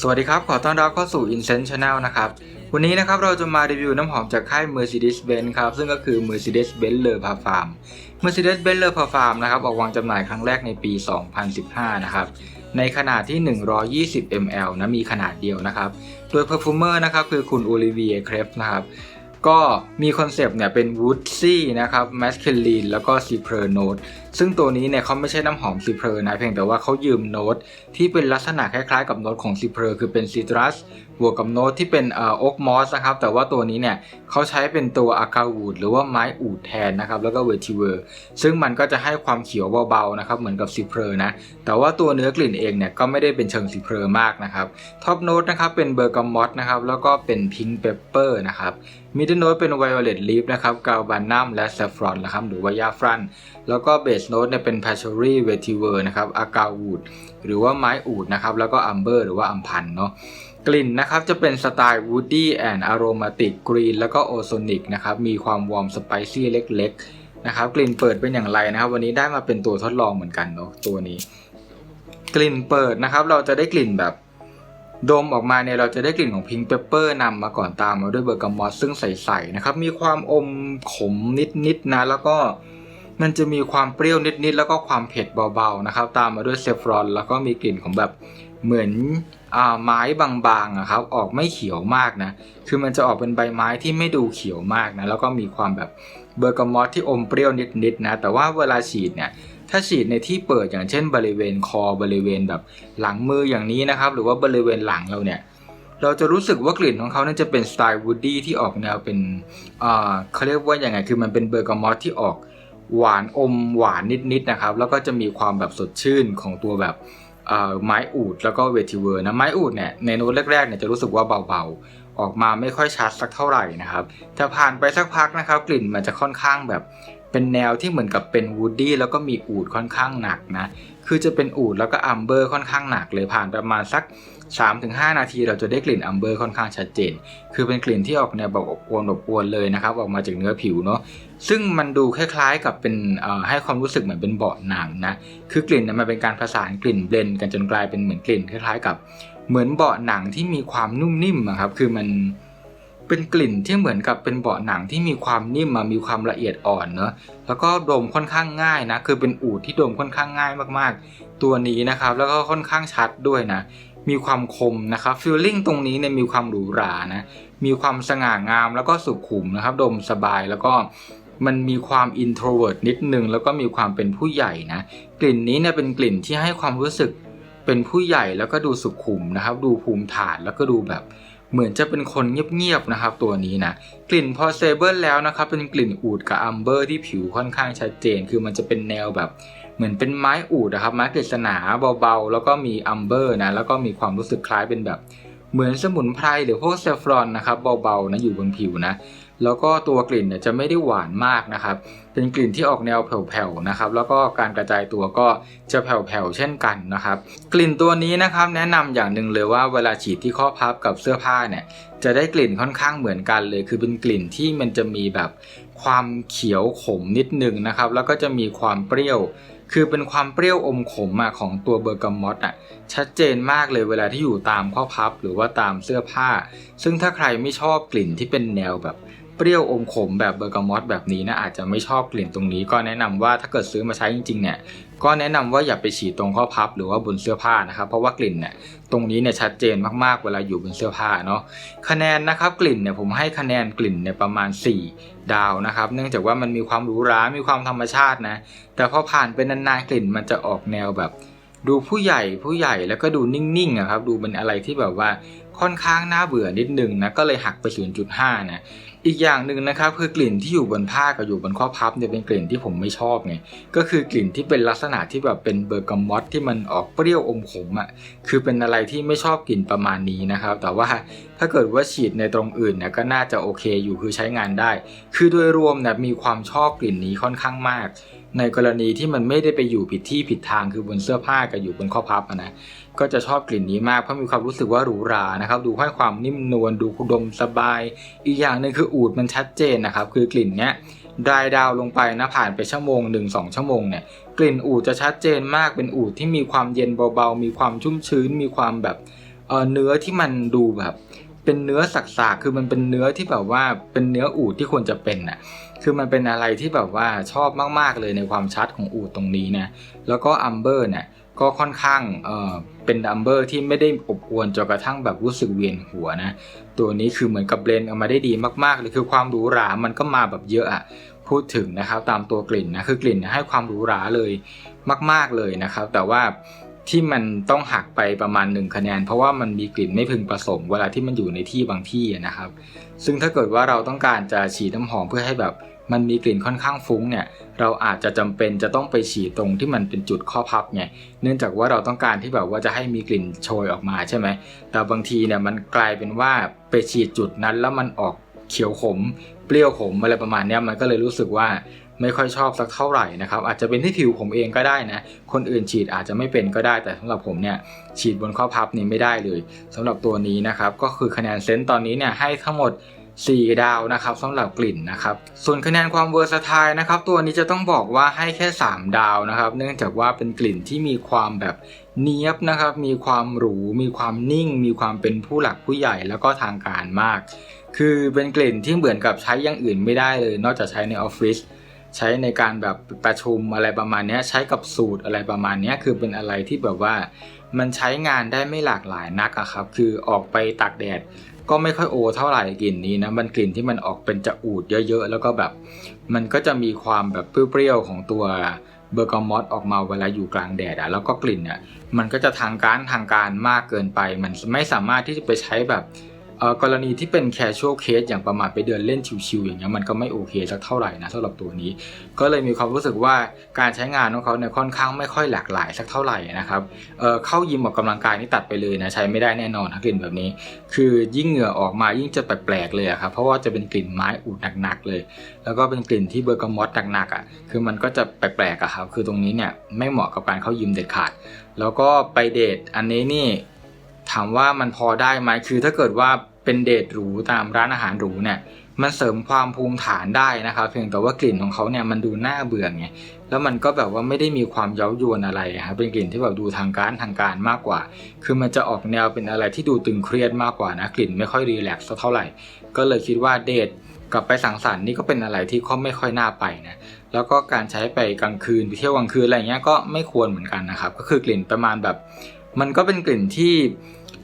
สวัสดีครับ ขอต้อนรับเข้าสู่ Incense Channel นะครับ วันนี้นะครับเราจะมารีวิวน้ำหอมจากค่าย Mercedes-Benz ครับ ซึ่งก็คือ Mercedes-Benz Le Parfum Mercedes-Benz Le Parfum นะครับ ออกวางจำหน่ายครั้งแรกในปี 2015 นะครับ ในขนาดที่ 120 ml นะ มีขนาดเดียวนะครับ โดย Perfumer นะครับคือคุณ Olivier Krep นะครับ ก็มีคอนเซปต์เนี่ยเป็น Woodsy นะครับ Masculine แล้วก็ c i p r e Note ซึ่งตัวนี้เนี่ยเขาไม่ใช่น้ำหอม c i p r e นะเพียงแต่ว่าเขายืมโน้ตที่เป็นลักษณะคล้ายๆ กับโน้ตของ c i p r e คือเป็น Citrus บวกกับโน้ตที่เป็นเอ่อ Oak Moss นะครับแต่ว่าตัวนี้เนี่ยเขาใช้เป็นตัว a c a w o o d หรือว่าไม้อูดแทนนะครับแล้วก็ Vetiver ซึ่งมันก็จะให้ความเขียวเบาๆนะครับเหมือนกับ c i p r e นะแต่ว่าตัวเนื้อกลิ่นเองเนี่ยก็ไม่ได้เป็นเชิง c i p r e มากนะครับท็อปโน้ตนะครับเป็นเบอร์กามอตนะครับแล้วก็เป็นพิงค์เปปเปอร์นะครับมิดเดิลโน้ตเป็นไวโอเลตลีฟนะครับกาลบานัมและแซฟรอนนะครับหรือว่ายาฟรันแล้วก็เบสโน้ตเนี่ยเป็นพาชอรี่เวทิเวอร์นะครับอากาวูดหรือว่าไม้อูดนะครับแล้วก็อัมเบอร์หรือว่าอัมพันเนาะกลิ่นนะครับจะเป็นสไตล์วูดดี้แอนด์อโรมาติกกรีนแล้วก็โอโซนิกนะครับมีความวอร์มสไปซี่เล็กๆนะครับกลิ่นเปิดเป็นอย่างไรนะครับ วันนี้ได้มาเป็นตัวทดลองเหมือนกันเนาะตัวนี้ กลิ่นเปิดนะครับเราจะได้กลิ่นแบบดมออกมาเนี่ยเราจะได้กลิ่นของพิงค์เปปเปอร์นำมาก่อนตามมาด้วยเบอร์กามอสซึ่งใสๆนะครับมีความอมขมนิดๆนะแล้วก็ มันจะมีความเปรี้ยวนิดๆแล้วก็ความเผ็ดเบาๆนะครับ ตามมาด้วยเซฟรอนแล้วก็มีกลิ่นของแบบเหมือนอ่าไม้บางๆอะครับออกไม่เขียวมากนะ คือมันจะออกเป็นใบไม้ที่ไม่ดูเขียวมากนะแล้วก็มีความแบบเบอร์กามอสที่อมเปรี้ยวนิดๆนะแต่ว่าเวลาฉีดเนี่ยถ้าฉีดในที่เปิดอย่างเช่น บริเวณคอบริเวณแบบหลังมืออย่างนี้นะครับ หรือว่าบริเวณหลังเราเนี่ยเราจะรู้สึกว่ากลิ่นของเขาเนี่ยจะเป็นสไตล์วูดดี้ที่ออกแนวเป็นอ่าเขาเรียกว่าอย่างไงคือมันเป็นเบอร์กามอสที่ออก หวานอมหวานนิดๆนะครับ แล้วก็จะมีความแบบสดชื่นของตัวแบบไม้อูดแล้วก็เวทีเวอร์นะไม้อูดเนี่ยในโน้ตแรกๆเนี่ยจะรู้สึกว่าเบาๆ ออกมาไม่ค่อยชัดสักเท่าไหร่นะครับแต่ผ่านไปสักพักนะครับ กลิ่นมันจะค่อนข้างแบบเป็นแนวที่เหมือนกับเป็นวูดดี้แล้วก็มีอูดค่อนข้างหนักนะ คือจะเป็นอูดแล้วก็อัมเบอร์ค่อนข้างหนักเลยผ่านประมาณสัก 3-5 นาทีเราจะได้กลิ่นอัมเบอร์ค่อนข้างชัดเจน คือเป็นกลิ่นที่ออกแนวแบบอบอวลอบอวลเลยนะครับออกมาจากเนื้อผิวเนาะซึ่งมันดูคล้ายๆ กับเป็นให้ความรู้สึกเหมือนเป็นเบาะหนังนะคือกลิ่นเนี่ยมันเป็นการผสานกลิ่นเบลนกันจนกลายเป็นเหมือนกลิ่นคล้ายๆ กับเหมือนเบาะหนังที่มีความนุ่มนิ่มอะครับคือมัน เป็นกลิ่นที่เหมือนกับเป็นเบาะหนังที่มีความนิ่มมามีความละเอียดอ่อนเนอะแล้วก็ดมค่อนข้างง่ายนะ คือเป็นอูดที่ดมค่อนข้างง่ายมากๆ ตัวนี้นะครับ แล้วก็ค่อนข้างชัดด้วยนะ มีความคมนะครับฟีลลิ่งตรงนี้เนี่ยมีความหรูหรานะ มีความสง่างามแล้วก็สุขุมนะครับ ดมสบายแล้วก็มันมีความอินโทรเวิร์ตนิดนึง แล้วก็มีความเป็นผู้ใหญ่นะ กลิ่นนี้เนี่ยเป็นกลิ่นที่ให้ความรู้สึกเป็นผู้ใหญ่แล้วก็ดูสุขุมนะครับ ดูภูมิฐานแล้วก็ดูแบบ เหมือนจะเป็นคนเงียบๆนะครับตัวนี้นะกลิ่นพอเซเบิลแล้วนะครับเป็นกลิ่นอูดกับอัมเบอร์ที่ผิวค่อนข้างชัดเจน คือมันจะเป็นแนวแบบเหมือนเป็นไม้อูดนะครับไม้กฤษณาเบาๆ แล้วก็มีอัมเบอร์นะแล้วก็มีความรู้สึกคล้ายเป็นแบบ เหมือนสมุนไพรหรือพวกเซฟรอนนะครับเบาๆนะอยู่บนผิวนะ แล้วก็ตัวกลิ่นเนี่ยจะไม่ได้หวานมากนะครับ เป็นกลิ่นที่ออกแนวแผ่วๆนะครับ แล้วก็การกระจายตัวก็จะแผ่วๆเช่นกันนะครับ กลิ่นตัวนี้นะครับแนะนำอย่างหนึ่งเลยว่าเวลาฉีดที่ข้อพับกับเสื้อผ้าเนี่ยจะได้กลิ่นค่อนข้างเหมือนกันเลย คือเป็นกลิ่นที่มันจะมีแบบความเขียวขมนิดนึงนะครับ แล้วก็จะมีความเปรี้ยว คือเป็นความเปรี้ยวอมขมอะของตัวเบอร์กามอตอะ ชัดเจนมากเลยเวลาที่อยู่ตามข้อพับหรือว่าตามเสื้อผ้า ซึ่งถ้าใครไม่ชอบกลิ่นที่เป็นแนวแบบ เปรี้ยวอมขมแบบเบอร์กามอตแบบนี้นะอาจจะไม่ชอบกลิ่นตรงนี้ ก็แนะนำว่าถ้าเกิดซื้อมาใช้จริงๆเนี่ยก็แนะนำว่าอย่าไปฉีดตรงข้อพับหรือว่าบนเสื้อผ้านะครับเพราะว่ากลิ่นเนี่ยตรงนี้เนี่ยชัดเจนมากๆเวลาอยู่บนเสื้อผ้าเนาะคะแนนนะครับกลิ่นเนี่ยผมให้คะแนนกลิ่นเนี่ยประมาณ 4 ดาวนะครับ เนื่องจากว่ามันมีความหรูหรา มีความธรรมชาตินะแต่พอผ่านไปนานๆกลิ่นมันจะออกแนวแบบดูผู้ใหญ่ผู้ใหญ่แล้วก็ดูนิ่งๆอะครับดูเป็นอะไรที่แบบว่าค่อนข้างน่าเบื่อนิดนึงนะก็เลยหักไป 0.5นะ อีกอย่างหนึ่งนะครับคือกลิ่นที่อยู่บนผ้ากับอยู่บนข้อพับเนี่ยเป็นกลิ่นที่ผมไม่ชอบไงก็คือกลิ่นที่เป็นลักษณะที่แบบเป็นเบอร์กามอตที่มันออกเปรี้ยวอมขมอะ่ะคือเป็นอะไรที่ไม่ชอบกลิ่นประมาณนี้นะครับ แต่ว่า ถ้าเกิดว่าฉีดในตรงอื่นเนี่ยก็น่าจะโอเคอยู่คือใช้งานได้ คือโดยรวมเนี่ยมีความชอบกลิ่นนี้ค่อนข้างมาก ในกรณีที่มันไม่ได้ไปอยู่ผิดที่ผิดทางคือบนเสื้อผ้ากับอยู่บนข้อพับนะก็จะชอบกลิ่นนี้มากเพราะมีความรู้สึกว่าหรูหรานะครับ ดูให้ความนิ่มนวลดูคุดมสบาย อีกอย่างหนึ่งคืออูดมันชัดเจนนะครับ คือกลิ่นเนี้ยดายดาวลงไปนะผ่านไปชั่วโมงหนึ่งสองชั่วโมงเนี่ยกลิ่นอูดจะชัดเจนมากเป็นอูดที่มีความเย็นเบาๆ มีความชุ่มชื้น มีความแบบเออเนื้อที่มันดูแบบ เป็นเนื้อสักๆคือมันเป็นเนื้อที่แบบว่าเป็นเนื้ออูดที่ควรจะเป็นน่ะ คือมันเป็นอะไรที่แบบว่าชอบมาก ๆ เลยในความชัดของอูดตรงนี้นะ แล้วก็อัมเบอร์เนี่ยก็ค่อนข้างเอ่อเป็นอัมเบอร์ที่ไม่ได้อบอวลจนกระทั่งแบบรู้สึกเวียนหัวนะ ตัวนี้คือเหมือนกับเบลนด์ออกมาได้ดีมากๆเลยคือความหรูหรา มันก็มาแบบเยอะอะพูดถึงนะครับตามตัวกลิ่นนะคือกลิ่นให้ความหรูหราเลยมาก ๆเลยนะครับ แต่ว่า ที่มันต้องหักไปประมาณหนึ่งคะแนน เพราะว่ามันมีกลิ่นไม่พึงประสงค์เวลาที่มันอยู่ในที่บางที่นะครับ ซึ่งถ้าเกิดว่าเราต้องการจะฉีดน้ำหอมเพื่อให้แบบมันมีกลิ่นค่อนข้างฟุ้งเนี่ย เราอาจจะจำเป็นจะต้องไปฉีดตรงที่มันเป็นจุดข้อพับไง เนื่องจากว่าเราต้องการที่แบบว่าจะให้มีกลิ่นโชยออกมาใช่ไหม แต่บางทีเนี่ยมันกลายเป็นว่าไปฉีดจุดนั้นแล้วมันออกเขียวขม เปรี้ยวขมอะไรประมาณนี้มันก็เลยรู้สึกว่า ไม่ค่อยชอบสักเท่าไหร่นะครับอาจจะเป็นที่ผิวผมเองก็ได้นะ คนอื่นฉีดอาจจะไม่เป็นก็ได้ แต่สำหรับผมเนี่ยฉีดบนข้อพับนี่ไม่ได้เลยสำหรับตัวนี้นะครับก็คือคะแนนเซนต์ตอนนี้เนี่ยให้ทั้งหมด4 ดาวนะครับสำหรับกลิ่นนะครับส่วนคะแนนความเวอร์สไทล์นะครับตัวนี้จะต้องบอกว่าให้แค่ 3 ดาวนะครับ เนื่องจากว่าเป็นกลิ่นที่มีความแบบเนี้ยบนะครับมีความหรู มีความนิ่ง มีความเป็นผู้หลักผู้ใหญ่แล้วก็ทางการมาก คือเป็นกลิ่นที่เหมือนกับใช้อย่างอื่นไม่ได้เลย นอกจากใช้ในออฟฟิศ ใช้ในการแบบประชุมอะไรประมาณนี้ใช้กับสูตรอะไรประมาณนี้คือเป็นอะไรที่แบบว่า มันใช้งานได้ไม่หลากหลายนักอะครับ คือออกไปตากแดดก็ไม่ค่อยโอเท่าไหร่กลิ่นนี้นะ มันกลิ่นที่มันออกเป็นจะอูดเยอะๆ แล้วก็แบบ มันก็จะมีความแบบเปรี้ยวๆของตัวเบอร์กามอสออกมาเวลาอยู่กลางแดดอะแล้วก็กลิ่นเนี่ยมันก็จะทางการทางการมากเกินไป มันไม่สามารถที่จะไปใช้แบบ กรณีที่เป็น casual case อย่างประมาณไปเดินเล่นชิวๆอย่างเงี้ยมันก็ไม่โอเคสักเท่าไหร่นะสำหรับตัวนี้ ก็เลยมีความรู้สึกว่าการใช้งานของเขาเนี่ยค่อนข้างไม่ค่อยหลากหลายสักเท่าไหร่นะครับเเข้ายิมออกกำลังกายนี่ตัดไปเลยนะใช้ไม่ได้แน่นอนถ้ากลิ่นแบบนี้ คือยิ่งเหงื่อออกมายิ่งจะแปลกๆเลยครับเพราะว่าจะเป็นกลิ่นไม้อูดหนักๆเลย แล้วก็เป็นกลิ่นที่เบอร์กามอสหนักๆอะคือมันก็จะแปลกๆอะครับคือตรงนี้เนี่ยไม่เหมาะกับการเข้ายิมเด็ดขาด แล้วก็ไปเดทอันนี้นี่ถามว่ามันพอได้ไหมคือถ้าเกิดว่า เป็นเดทหรูตามร้านอาหารหรูเนี่ยมันเสริมความภูมิฐานได้นะครับ เพียงแต่ว่ากลิ่นของเขาเนี่ยมันดูน่าเบื่อไงแล้วมันก็แบบว่าไม่ได้มีความเย้ายวนอะไรอะครับเป็นกลิ่นที่แบบดูทางการทางการมากกว่า คือมันจะออกแนวเป็นอะไรที่ดูตึงเครียดมากกว่านะกลิ่นไม่ค่อยรีแลกซ์เท่าไหร่ ก็เลยคิดว่าเดทกลับไปสังสรรค์นี่ก็เป็นอะไรที่ก็ไม่ค่อยน่าไปนะแล้วก็การใช้ไปกลางคืนไปเที่ยวกลางคืนอะไรเงี้ยก็ไม่ควรเหมือนกันนะครับ ก็คือกลิ่นประมาณแบบ มันก็เป็นกลิ่นที่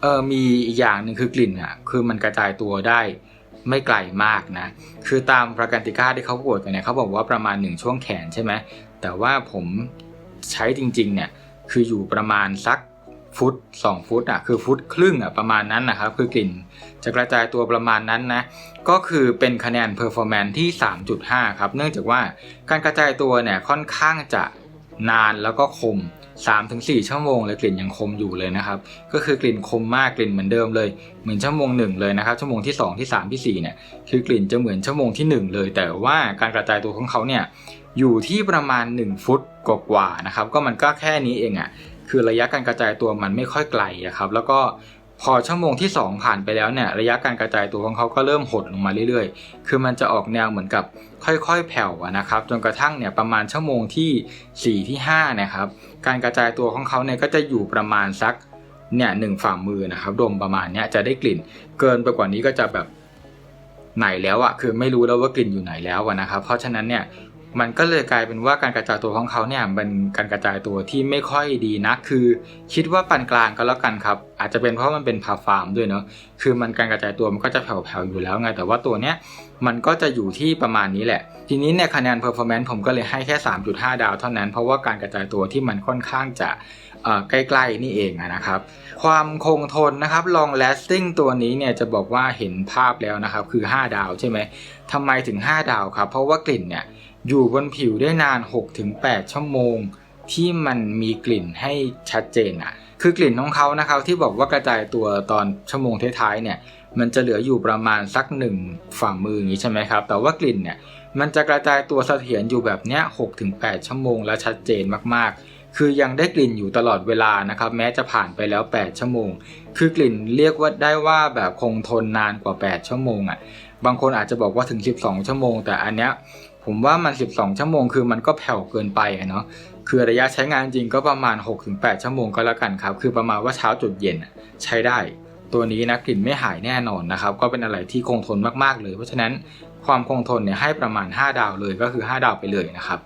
เออมีอีกอย่างหนึ่งคือกลิ่นอะคือมันกระจายตัวได้ไม่ไกลมากนะ คือตามประกันติก้าที่เขาบวดกันเนี่ยเขาบอกว่าประมาณหนึ่งช่วงแขนใช่ไหมแต่ว่าผมใช้จริงๆเนี่ยคืออยู่ประมาณสักฟุต2ฟุตอะคือฟุตครึ่งอะประมาณนั้นนะครับ คือกลิ่นจะกระจายตัวประมาณนั้นนะก็คือเป็นคะแนน performance ที่ 3.5 ครับ เนื่องจากว่าการกระจายตัวเนี่ยค่อนข้างจะนานแล้วก็คม 3-4 ชั่วโมงเลยกลิ่นยังคมอยู่เลยนะครับก็คือกลิ่นคมมากกลิ่นเหมือนเดิมเลยเหมือนชั่วโมงหนึ่งเลยนะครับชั่วโมงที่ 2 ที่ 3 ที่ 4เนี่ยคือกลิ่นจะเหมือนชั่วโมงที่ 1 เลย แต่ว่าการกระจายตัวของเขาเนี่ยอยู่ที่ประมาณ 1 ฟุตกว่าๆนะครับก็มันก็แค่นี้เองอะ่ะคือระยะการกระจายตัวมันไม่ค่อยไกลอะครับแล้วก็ พอชั่วโมงที่ 2 ผ่านไปแล้วเนี่ยระยะการกระจายตัวของเขาก็เริ่มหดลงมาเรื่อยๆ คือมันจะออกแนวเหมือนกับค่อยๆแผ่วนะครับจนกระทั่งเนี่ยประมาณชั่วโมงที่4ที่5นะครับการกระจายตัวของเขาเนี่ยก็จะอยู่ประมาณสักเนี่ยหนึ่งฝ่ามือนะครับดมประมาณเนี้ยจะได้กลิ่น เกินไปกว่านี้ก็จะแบบไหนแล้วอะคือไม่รู้แล้วว่ากลิ่นอยู่ไหนแล้วนะครับเพราะฉะนั้นเนี่ย มันก็เลยกลายเป็นว่าการกระจายตัวของเขาเนี่ยเป็นการกระจายตัวที่ไม่ค่อยดีนะคือ คิดว่าปานกลางก็แล้วกันครับ อาจจะเป็นเพราะมันเป็นพาฟาร์มด้วยเนาะคือมันการกระจายตัวมันก็จะแผ่วๆอยู่แล้วไงแต่ว่าตัวเนี้ยมันก็จะอยู่ที่ประมาณนี้แหละ ทีนี้เนี่ยคะแนน performance ผมก็เลยให้แค่ 3.5 ดาวเท่านั้น เพราะว่าการกระจายตัวที่มันค่อนข้างจะ ใกล้ๆนี่เองนะครับ ความคงทนนะครับ long lasting ตัวนี้เนี่ยจะบอกว่าเห็นภาพแล้วนะครับ คือ 5 ดาวใช่ไหมทำไมถึง 5 ดาวครับ เพราะว่ากลิ่นเนี่ยอยู่บนผิวได้นาน 6-8 ชั่วโมง ที่มันมีกลิ่นให้ชัดเจนอะคือกลิ่นของเขานะครับที่บอกว่ากระจายตัวตอนชั่วโมงท้ายๆเนี่ยมันจะเหลืออยู่ประมาณสักหนึ่งฝ่ามืออย่างนี้ใช่ไหมครับ แต่ว่ากลิ่นเนี่ยมันจะกระจายตัวเสถียรอยู่แบบเนี้ย6-8ชั่วโมงและชัดเจนมากๆ คือยังได้กลิ่นอยู่ตลอดเวลานะครับ แม้จะผ่านไปแล้ว 8 ชั่วโมง คือกลิ่นเรียกว่าได้ว่าแบบคงทนนานกว่า 8 ชั่วโมงอะ่ะบางคนอาจจะบอกว่าถึง 12 ชั่วโมง แต่อันเนี้ยผมว่ามัน 12 ชั่วโมงคือมันก็แผ่วเกินไปเนาะคือระยะใช้งานจริงก็ประมาณ 6-8 ชั่วโมงก็แล้วกันครับ คือประมาณว่าเช้าจุดเย็นใช้ได้ ตัวนี้นะกลิ่นไม่หายแน่นอนนะครับ ก็เป็นอะไรที่คงทนมากๆเลย เพราะฉะนั้น ความคงทนเนี่ยให้ประมาณ 5 ดาวเลยก็คือ 5 ดาวไปเลยนะครับ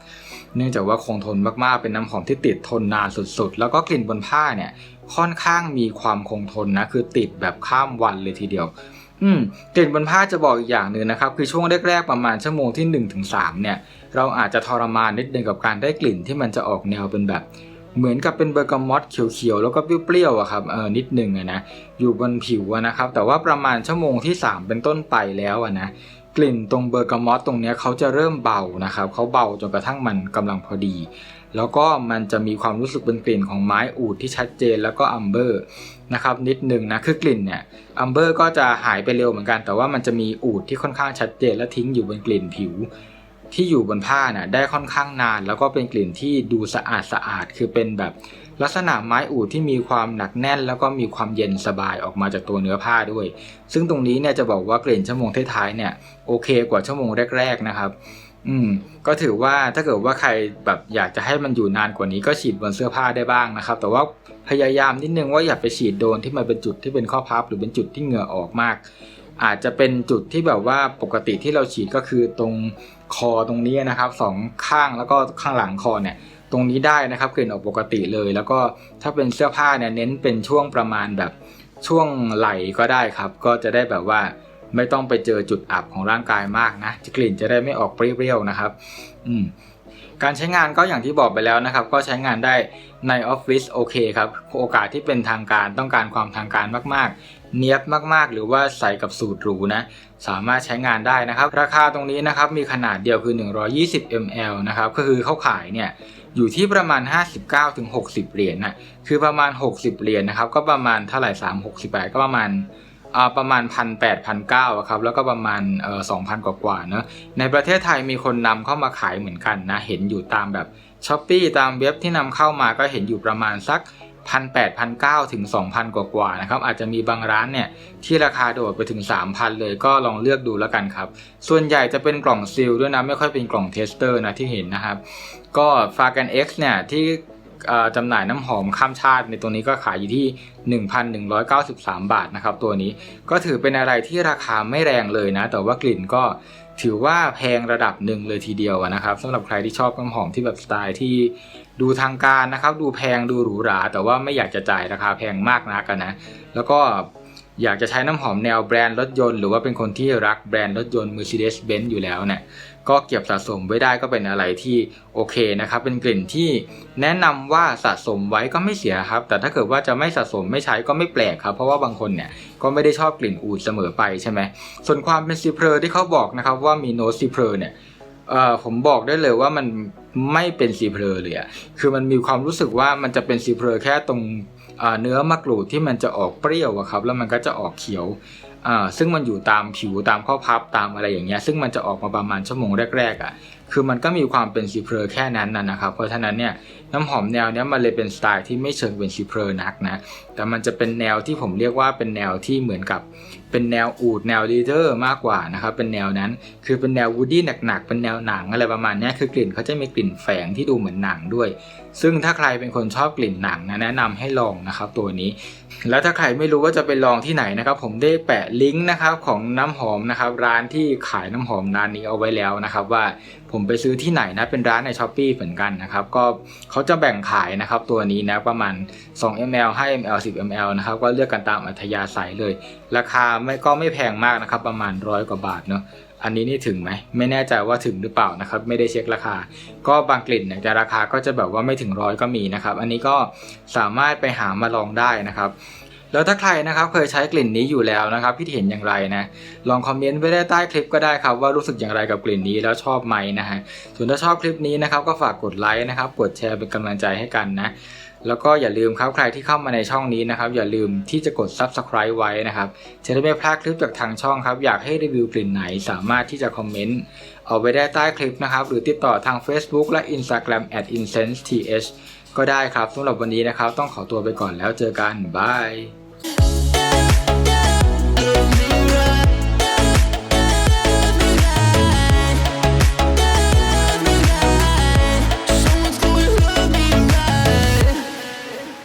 เนื่องจากว่าคงทนมากๆ เป็นน้ำหอมที่ติดทนนานสุดๆ แล้วก็กลิ่นบนผ้าเนี่ยค่อนข้างมีความคงทนนะคือติดแบบข้ามวันเลยทีเดียว อืมกลิ่นบนผ้าจะบอกอีกอย่างหนึ่งนะครับ คือช่วงแรกๆประมาณชั่วโมงที่1นถึงสเนี่ย เราอาจจะทรมานนิดนึงกับการได้กลิ่นที่มันจะออกแนวเป็นแบบ เหมือนกับเป็นเบอร์กามอตเขียวๆแล้วก็เปรี้ยวๆอะครับเออนิดนึงอะนะอยู่บนผิวนะครับแต่ว่าประมาณชั่วโมงที่ 3 เป็นต้นไปแล้วอะนะ กลิ่นตรงเบอร์กามอตตรงเนี้ยเขาจะเริ่มเบานะครับเขาเบาจนกระทั่งมันกำลังพอดี แล้วก็มันจะมีความรู้สึกเป็นกลิ่นของไม้อูดที่ชัดเจนแล้วก็อัมเบอร์นะครับนิดนึงนะคือกลิ่นเนี่ยอัมเบอร์ก็จะหายไปเร็วเหมือนกัน แต่ว่ามันจะมีอูดที่ค่อนข้างชัดเจนและทิ้งอยู่บนกลิ่นผิว ที่อยู่บนผ้าน่ะได้ค่อนข้างนาน แล้วก็เป็นกลิ่นที่ดูสะอาดสะอาดคือเป็นแบบ ลักษณะไม้อูดที่มีความหนักแน่น แล้วก็มีความเย็นสบายออกมาจากตัวเนื้อผ้าด้วย ซึ่งตรงนี้เนี่ยจะบอกว่ากลิ่นชั่วโมงท้ายๆเนี่ยโอเคกว่าชั่วโมงแรก ๆนะครับ อืม ก็ถือว่าถ้าเกิดว่าใครแบบอยากจะให้มันอยู่นานกว่านี้ก็ฉีดบนเสื้อผ้าได้บ้างนะครับ แต่ว่าพยายามนิดนึงว่าอย่าไปฉีดโดนที่มันเป็นจุดที่เป็นข้อพับ หรือเป็นจุดที่เหงื่อออกมากอาจจะเป็นจุดที่แบบว่าปกติที่เราฉีดก็คือตรงคอตรงนี้นะครับสองข้างแล้วก็ข้างหลังคอเนี่ย ตรงนี้ได้นะครับกลิ่นออกปกติเลย แล้วก็ถ้าเป็นเสื้อผ้าเนี่ยเน้นเป็นช่วงประมาณแบบช่วงไหล่ก็ได้ครับ ก็จะได้แบบว่าไม่ต้องไปเจอจุดอับของร่างกายมากนะกลิ่นจะได้ไม่ออกเปรี้ยวๆนะครับ อืมการใช้งานก็อย่างที่บอกไปแล้วนะครับ ก็ใช้งานได้ในออฟฟิศโอเคครับ โอกาสที่เป็นทางการต้องการความทางการมากๆ เนียบมากๆ หรือว่าใส่กับสูตรหรูนะ สามารถใช้งานได้นะครับ ราคาตรงนี้นะครับมีขนาดเดียวคือ 120 ml นะครับก็คือเขาขายเนี่ย อยู่ที่ประมาณ 59ถึง60เหรียญนะคือประมาณ 60 เหรียญนะครับ ก็ประมาณเท่าไหร่3 68 ก็ประมาณประมาณพันแปดพันเก้าครับแล้วก็ประมาณสองพันกว่าๆเนอะในประเทศไทยมีคนนำเข้ามาขายเหมือนกันนะ เห็นอยู่ตามแบบช้อปปีตามเว็บที่นำเข้ามาก็เห็นอยู่ประมาณสัก พันแปดพันเก้าถึงสองพันกว่าๆนะครับอาจจะมีบางร้านเนี่ยที่ราคาโดดไปถึง3,000เลยก็ลองเลือกดูแล้วกันครับ ส่วนใหญ่จะเป็นกล่องซีลด้วยนะ ไม่ค่อยเป็นกล่องเทสเตอร์นะที่เห็นนะครับ ก็ฟากัน X เนี่ยที่จำหน่ายน้ำหอมข้ามชาติในตัวนี้ก็ขายอยู่ที่ 1,193 บาทนะครับตัวนี้ก็ถือเป็นอะไรที่ราคาไม่แรงเลยนะ แต่ว่ากลิ่นก็ ถือว่าแพงระดับหนึ่งเลยทีเดียวนะครับสำหรับใครที่ชอบน้ำหอมที่แบบสไตล์ที่ดูทางการนะครับ ดูแพงดูหรูหรา แต่ว่าไม่อยากจะจ่ายราคาแพงมากนักนะ แล้วก็อยากจะใช้น้ำหอมแนวแบรนด์รถยนต์ หรือว่าเป็นคนที่รักแบรนด์รถยนต์ Mercedes-Benz อยู่แล้วเนี่ย ก็เก็บสะสมไว้ได้ก็เป็นอะไรที่โอเคนะครับ เป็นกลิ่นที่แนะนำว่าสะสมไว้ก็ไม่เสียครับ แต่ถ้าเกิดว่าจะไม่สะสมไม่ใช้ก็ไม่แปลกครับ เพราะว่าบางคนเนี่ยก็ไม่ได้ชอบกลิ่นอูดเสมอไปใช่ไหมส่วนความเป็นซีเพลที่เขาบอกนะครับว่ามีโนซีเพลเนี่ยเอ่อผมบอกได้เลยว่ามันไม่เป็นซีเพลเลยอะคือมันมีความรู้สึกว่ามันจะเป็นซีเพลแค่ตรงเนื้อมะกรูดที่มันจะออกเปรี้ยวอะครับ แล้วมันก็จะออกเขียว ซึ่งมันอยู่ตามผิวตามข้อพับตามอะไรอย่างเงี้ยซึ่งมันจะออกมาประมาณชั่วโมงแรกๆอะคือมันก็มีความเป็นซีเพลแค่นั้นนะนะครับเพราะฉะนั้นเนี่ยน้ำหอมแนวเนี้ยมันเลยเป็นสไตล์ที่ไม่เชิงเป็นซีเพลนักนะแต่มันจะเป็นแนวที่ผมเรียกว่าเป็นแนวที่เหมือนกับ เป็นแนวอูดแนวลีเดอร์มากกว่านะครับเป็นแนวนั้นคือเป็นแนววูดดี้หนักๆเป็นแนวหนังอะไรประมาณนี้คือกลิ่นเขาจะมีกลิ่นแฝงที่ดูเหมือนหนังด้วย ซึ่งถ้าใครเป็นคนชอบกลิ่นหนังนะแนะนำให้ลองนะครับตัวนี้ แล้วถ้าใครไม่รู้ว่าจะไปลองที่ไหนนะครับ ผมได้แปะลิงก์นะครับของน้ำหอมนะครับร้านที่ขายน้ำหอมร้านนี้เอาไว้แล้วนะครับว่า ผมไปซื้อที่ไหนนะเป็นร้านในช้อปปีเหมือนกันนะครับก็เขาจะแบ่งขายนะครับตัวนี้นะประมาณ 2 ml 5 ml 10 ml นะครับก็เลือกกันตามอัธยาศัยเลย ราคาไม่ก็ไม่แพงมากนะครับประมาณร้อยกว่าบาทเนาะอันนี้นี่ถึงไหมไม่แน่ใจว่าถึงหรือเปล่านะครับไม่ได้เช็คราคา ก็บางกลิ่นเนี่ยจะราคาก็จะแบบว่าไม่ถึงร้อยก็มีนะครับอันนี้ก็สามารถไปหามาลองได้นะครับ แล้วถ้าใครนะครับเคยใช้กลิ่นนี้อยู่แล้วนะครับพี่เห็นอย่างไรนะลองคอมเมนต์ไว้ได้ใต้คลิปก็ได้ครับว่ารู้สึกอย่างไรกับกลิ่นนี้แล้วชอบไหมนะฮะส่วนถ้าชอบคลิปนี้นะครับก็ฝากกดไลค์นะครับกดแชร์เป็นกำลังใจให้กันนะแล้วก็อย่าลืมครับใครที่เข้ามาในช่องนี้นะครับอย่าลืมที่จะกด subscribe ไว้นะครับจะได้ไม่พลาดคลิปจากทางช่องครับอยากให้รีวิวกลิ่นไหนสามารถที่จะคอมเมนต์เอาไว้ได้ใต้คลิปนะครับหรือติดต่อทาง Facebook และ Instagram at incense th ก็ได้ครับสำหรับวันนี้นะครับ ต้องขอตัวไปก่อนแล้วเจอกันบาย